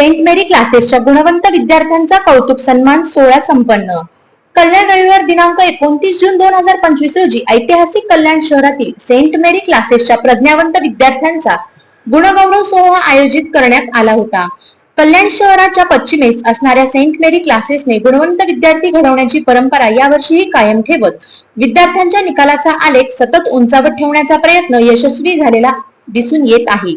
Saint मेरी क्लासेसच्या गुणवंत विद्यार्थ्यांचा कौतुक सन्मान सोहळा संपन्न. कल्याण रविवार दिनांक एकोणतीस जून दोन हजार पंचवीस रोजी ऐतिहासिक कल्याण शहरातील सेंट मेरी क्लासेसच्या प्रज्ञावंत विद्यार्थ्यांचा गुणगौरव सोहळा आयोजित करण्यात आला होता. कल्याण शहराच्या पश्चिमेस असणाऱ्या सेंट मेरी क्लासेसने गुणवंत विद्यार्थी घडवण्याची परंपरा यावर्षीही कायम ठेवत विद्यार्थ्यांच्या निकालाचा आलेख सतत उंचावत ठेवण्याचा प्रयत्न यशस्वी झालेला दिसून येत आहे.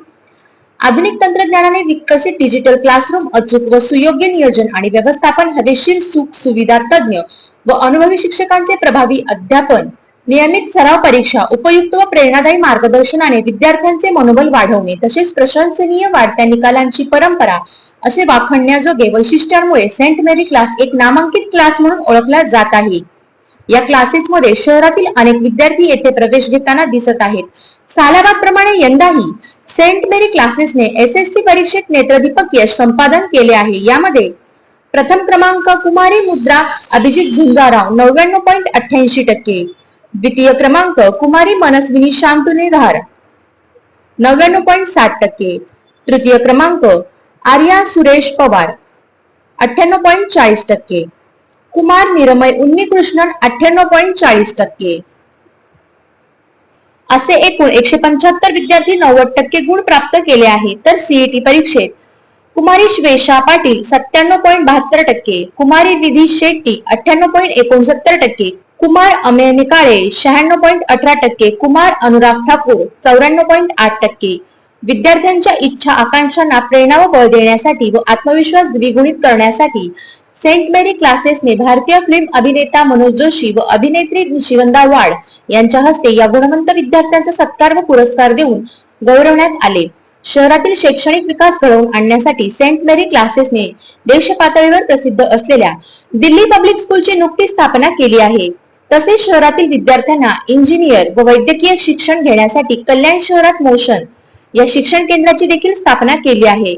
आधुनिक तंत्रज्ञानाने विकसित डिजिटल क्लासरूम अचूक व सुयोग्य नियोजन आणि व्यवस्थापन हवेशीर सुख सुविधा तज्ञ व अनुभवी शिक्षकांचे प्रभावी अध्यापन नियमित सराव परीक्षा उपयुक्त व प्रेरणादायी मार्गदर्शनाने विद्यार्थ्यांचे मनोबल वाढवणे तसेच प्रशंसनीय वाढत्या निकालांची परंपरा असे वाखणण्याजोगे वैशिष्ट्यांमुळे सेंट मेरी क्लास एक नामांकित क्लास म्हणून ओळखला जात आहे. या क्लासेसमध्ये शहरातील अनेक विद्यार्थी येथे प्रवेश घेताना दिसत आहेत. सालाबाद प्रमाणे यंदाही सेंट मेरी क्लासेसने एस एस सी परीक्षेत नेत्रदीपक यश संपादन केले आहे. यामध्ये प्रथम क्रमांक कुमारी मुद्रा अभिजित झुंजाराव नव्याण्णव पॉईंट अठ्ठ्याऐंशी टक्के. द्वितीय क्रमांक कुमारी मनस्विनी शांतुनिधार नव्याण्णव पॉईंट साठ टक्के. तृतीय क्रमांक आर्या सुरेश पवार अठ्ठ्याण्णव पॉईंट चाळीस टक्के. कुमार निरमय उन्नीकृष्णन अठ्ठ्याण्णव पॉईंट चाळीस टक्के. असे एकूण एकशे पंच्याहत्तर विद्यार्थी नव्वद टक्के गुण प्राप्त केले आहेत तर सीईटी परीक्षेत कुमारी श्वेषा पाटील सत्त्याण्णव पॉईंट बहात्तर टक्के कुमारी विधी शेट्टी अठ्ठ्याण्णव पॉईंट एकोणसत्तर टक्के कुमार अमेय निकाळे शहाण्णव पॉईंट अठरा टक्के कुमार अनुराग ठाकूर चौऱ्याण्णव पॉईंट आठ टक्के. विद्यार्थ्यांच्या इच्छा आकांक्षांना प्रेरणा व बळ देण्यासाठी व आत्मविश्वास द्विगुणित करण्यासाठी सेंट मेरी क्लासेसने भारतीय फिल्म अभिनेता मनोज जोशी व अभिनेत्री शिवंदा वाड यांच्या हस्ते या गुणवंत विद्यार्थ्यांचा सत्कार व पुरस्कार देऊन गौरवण्यात आले. शहरातील शैक्षणिक विकास घडवून आणण्यासाठी सेंट मेरी क्लासेसने देश पातळीवर प्रसिद्ध असलेल्या दिल्ली पब्लिक स्कूलची नुकतीच स्थापना केली आहे. तसेच शहरातील विद्यार्थ्यांना इंजिनियर व वैद्यकीय शिक्षण घेण्यासाठी कल्याण शहरात मोशन या शिक्षण केंद्राची देखील स्थापना केली आहे.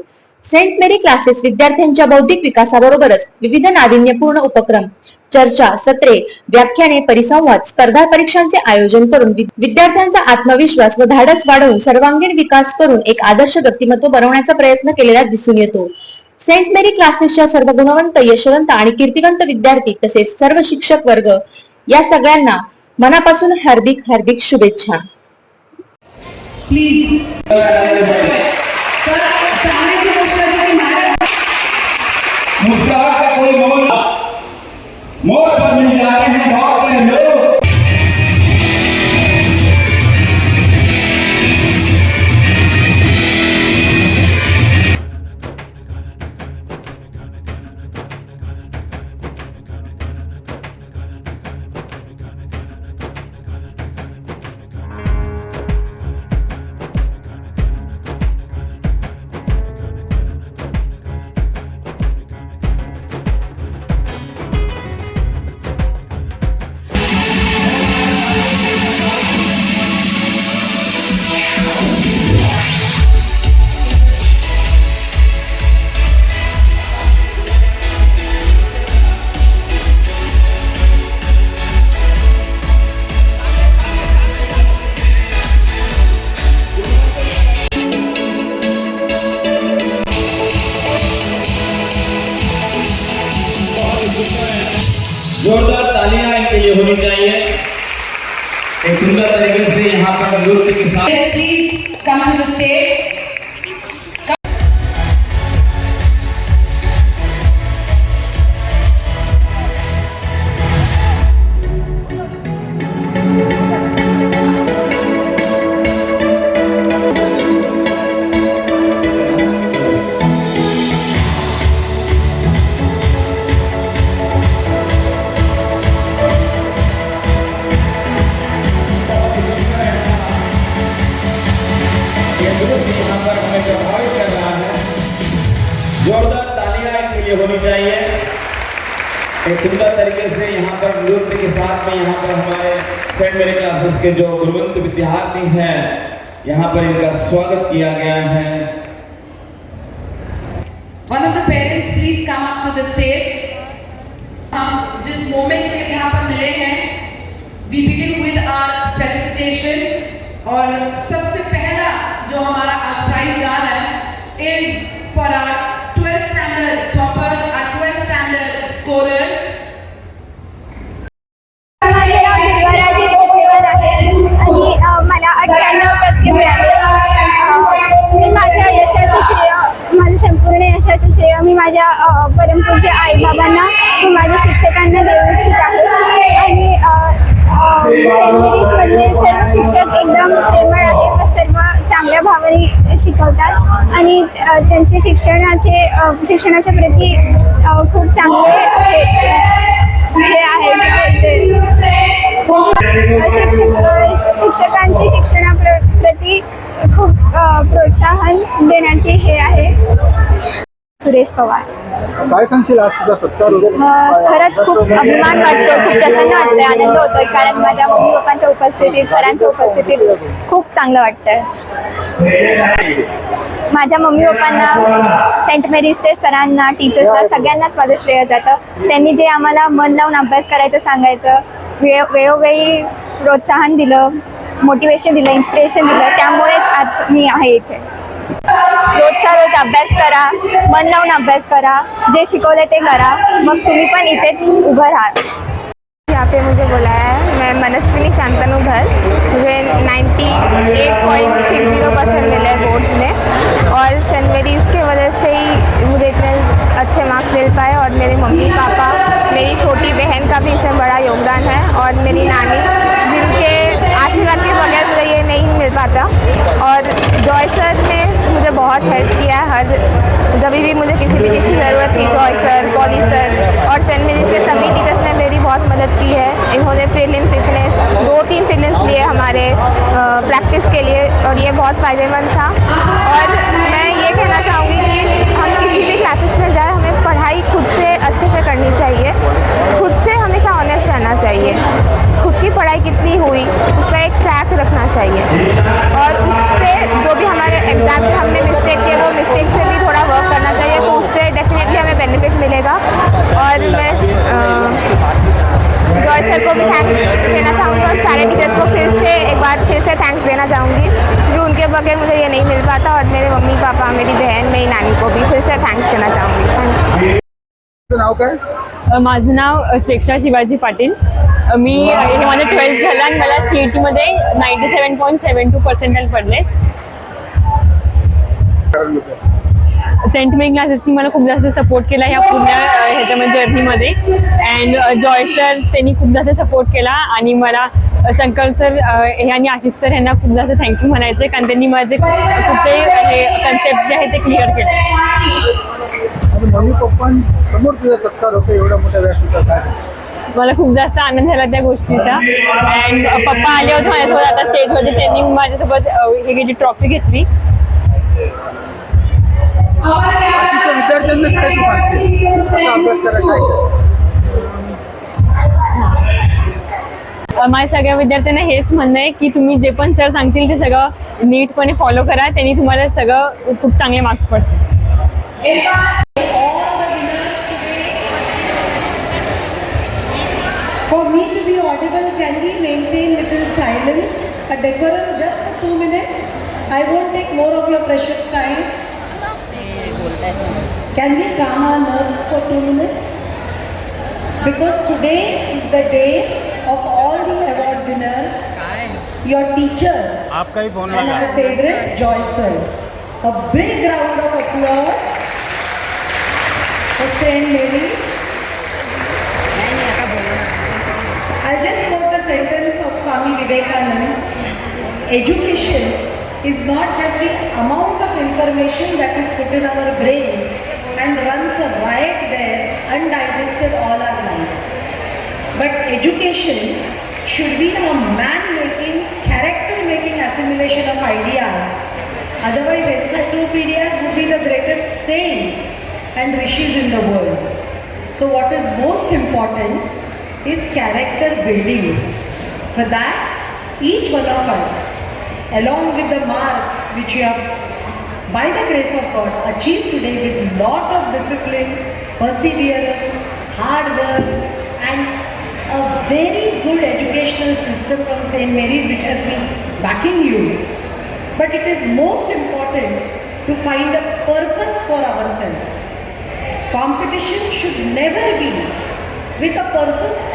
सेंट मेरी क्लासेस विद्यार्थ्यांच्या बौद्धिक विकासाबरोबरच विविध नाविन्यपूर्ण उपक्रम चर्चा सत्रे व्याख्याने परिसंवाद स्पर्धा परीक्षांचे आयोजन करून विद्यार्थ्यांचा आत्मविश्वास व धाडस वाढवून सर्वांगीण विकास करून एक आदर्श व्यक्तिमत्व बनवण्याचा प्रयत्न केलेला दिसून येतो. सेंट मेरी क्लासेसच्या सर्व गुणवंत यशवंत आणि कीर्तिवंत विद्यार्थी तसेच सर्व शिक्षक वर्ग या सगळ्यांना मनापासून हार्दिक हार्दिक शुभेच्छा. प्लीज मुस्कुराहट का कोई मोल मोल पर मिल जाते हैं बहुत सारे लोग जोरदार तालियां इनके लिए होनी चाहिए एक सुंदर तरीके से यहाँ पर नृत्य के साथ please come to the stage लिए होनी चाहिए। एक सुंदर तरीके से यहाँ पर नृत्य के साथ में यहाँ पर हमारे सेंट मेरे क्लासेस के जो गुणवंत विद्यार्थी हैं, यहाँ पर इनका स्वागत किया गया है। One of the parents please come up to the stage हम जिस मोमेंट के लिए यहाँ पर मिले हैं we begin with our felicitation और सबसे पहला जो हमारा प्राइज जा रहा है इज़ फॉर आर ट्वेल्थ यशाचं माझ्या परमपूरच्या आई आईबाबांना व माझ्या शिक्षकांना देऊ इच्छित आहे. आणि सर्व शिक्षक एकदम प्रेमळ आहे व सर्व चांगल्या भावाने शिकवतात. आणि त्यांचे शिक्षणाचे शिक्षणाच्या प्रती खूप चांगले हे हे आहे. शिक्षक शिक्षकांचे शिक्षकांची शिक्षणाप्र प्रती खूप प्रोत्साहन देण्याचे हे आहे. सुरेश पवार. काय सांगशील आज तुझा सत्कार होतो? अ, खरंच खूप अभिमान वाटतो खूप प्रसन्न वाटतंय आनंद होतोय कारण माझ्या मम्मी पप्पांच्या उपस्थितीत सरांच्या उपस्थितीत खूप चांगलं वाटतंय. माझ्या मम्मी पप्पांना सेंट मेरीजचे सरांना टीचर्सला सगळ्यांनाच माझं श्रेय जातं. त्यांनी जे आम्हाला मन लावून अभ्यास करायचं सांगायचं वेळ वेळोवेळी प्रोत्साहन दिलं मोटिवेशन दिलं इन्स्पिरेशन दिलं त्यामुळेच आज मी आहे इथे. रोजचा रोज अभ्यास करा, मन लावून अभ्यास करा, जे शिकवले ते करा. मग तुम्ही पण इथेच उभं राहा यहाँ पे मुझे बुलाया है. मैं मनस्विनी शांतनु घर मुझे 98.60 परसेंट मिले बोर्ड्स में. और सेंट मेरीज़ के वजह से ही मुझे इतने अच्छे मार्क्स मिल पाए और मेरे मम्मी पापा, मेरी छोटी बहन का भी इसमें बड़ा योगदान है और मेरी नानी मिल पाता। और जॉय सर ने मुझे बहुत हेल्प किया है हर जब भी मुझे किसी भी चीज़ की ज़रूरत थी जॉय सर कॉली सर और सेंट मेरीज़ के सभी टीचर्स ने बहुत मदद की है। इन्होंने प्रीलिम्स इतने दो तीन प्रीलिम्स लिए हमारे प्रैक्टिस के लिए और ये बहुत फ़ायदेमंद था। और मैं ये कहना चाहूँगी कि हम किसी भी क्लासेस में जाए, हमें पढ़ाई खुद से अच्छे से करनी चाहिए। खुद से हमेशा ऑनेस्ट रहना चाहिए। खुद की पढ़ाई कितनी हुई, उसका एक ट्रैक रखना चाहिए। और उस पर जो भी हमारे एग्ज़ाम में हमने मिस्टेक किए, वो मिस्टेक से भी थोड़ा भी थैंक्स देना चाहूँगी और सारे टीचर्स को फिर से एक बार फिर से थैंक्स देना चाहूँगी। क्योंकि उनके बगैर मुझे ये नहीं मिल पाता और मेरे मम्मी पापा मेरी बहन मेरी नानी को भी फिर से थैंक्स देना चाहूँगी। थैंक यू तुझं नाव काय? अ, माझं नाव स्वेक्षा शिवाजी पाटील. मी हे माझं ट्वेल्थ झालं आणि मला सी ई टीमध्ये ninety seven point seven two percentile पडले. कारण होतं. सेंट मेरी क्लासेसनी मला खूप जास्त सपोर्ट केला ह्या पूर्ण ह्याच्यामध्ये जर्नीमध्ये अँड जॉय सर त्यांनी खूप जास्त सपोर्ट केला आणि मला संकल्प सर हे आणि आशिष सर यांना खूप जास्त थँक्यू म्हणायचं आहे कारण त्यांनी माझे कुठले हे कन्सेप्ट जे आहे ते क्लिअर केले. आणि मम्मी पप्पांसमोर तुझा सत्कार होतो एवढ्या मोठ्या व्यासपीठात काय मला खूप जास्त आनंद झाला त्या गोष्टीचा. अँड पप्पा आले होते माझ्यासोबत आता स्टेजवरती त्यांनी माझ्यासोबत हे घेतली ट्रॉफी घेतली. बाकीच्या विद्यार्थ्यांना काय तू सांगशील? कसा अभ्यास करायचा माझ्या सगळ्या विद्यार्थ्यांना हेच म्हणणं आहे की तुम्ही जे पण सर सांगतील ते सगळं नीटपणे फॉलो करा त्यांनी तुम्हाला सगळं खूप चांगले मार्क्स पडतील. For me to be audible, can we maintain little silence, a decorum just for two minutes? I won't take more of your precious time. Can we calm our nerves for two minutes? Because today is the day of all the award winners, your teachers, and our favorite Joy sir. A big round of applause for St. Mary's. I'll just quote a sentence of Swami Vivekananda. Education is not just the amount of information that is put in our brains and runs riot there undigested all our lives. But education should be a man-making, character-making assimilation of ideas. Otherwise, encyclopedias would be the greatest saints and rishis in the world. So what is most important is character building. For that, each one of us, along with the marks which you have, by the grace of God, achieved today with lot of discipline, perseverance, hard work, and a very good educational system from St. Mary's which has been backing you. But it is most important to find a purpose for ourselves. Competition should never be with a person